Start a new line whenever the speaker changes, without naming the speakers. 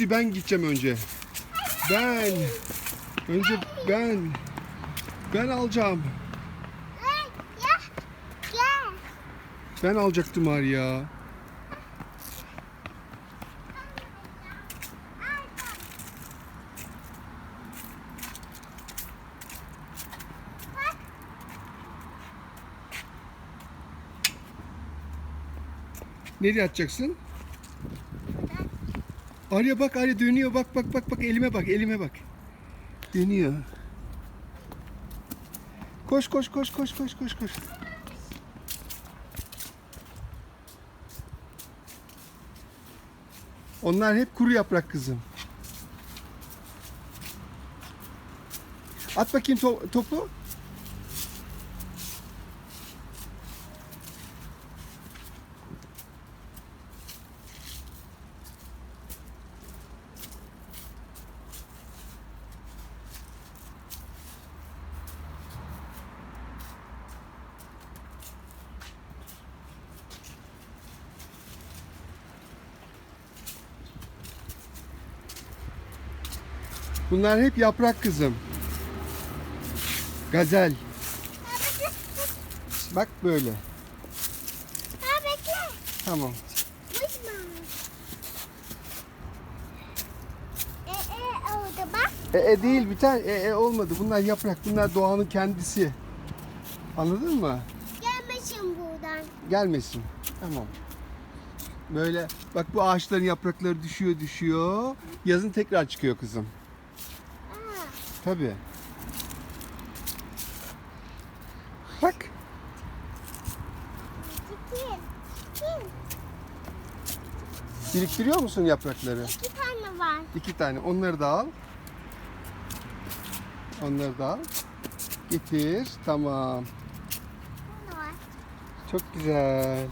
gitti. Ben gideceğim önce. Ben. Önce ben. Ben alacağım. Ben alacaktım Arya. Nereye atacaksın? Arya bak Arya dönüyor bak bak bak bak elime bak elime bak. Dönüyor. Koş koş koş koş koş koş koş. Onlar hep kuru yaprak kızım. At bakayım to- topu. Bunlar hep yaprak kızım. Gazel. Bak böyle.
Ha bekle.
Tamam.
Vurma. E e oldu bak.
E, e değil bir tane e, e olmadı. Bunlar yaprak. Bunlar doğanın kendisi. Anladın mı?
Gelmesin buradan.
Gelmesin. Tamam. Böyle bak bu ağaçların yaprakları düşüyor düşüyor. Yazın tekrar çıkıyor kızım. Tabii. Bak. Biriktiriyor musun yaprakları?
İki tane var.
İki tane. Onları da al. Onları da al. Getir. Tamam. Çok güzel.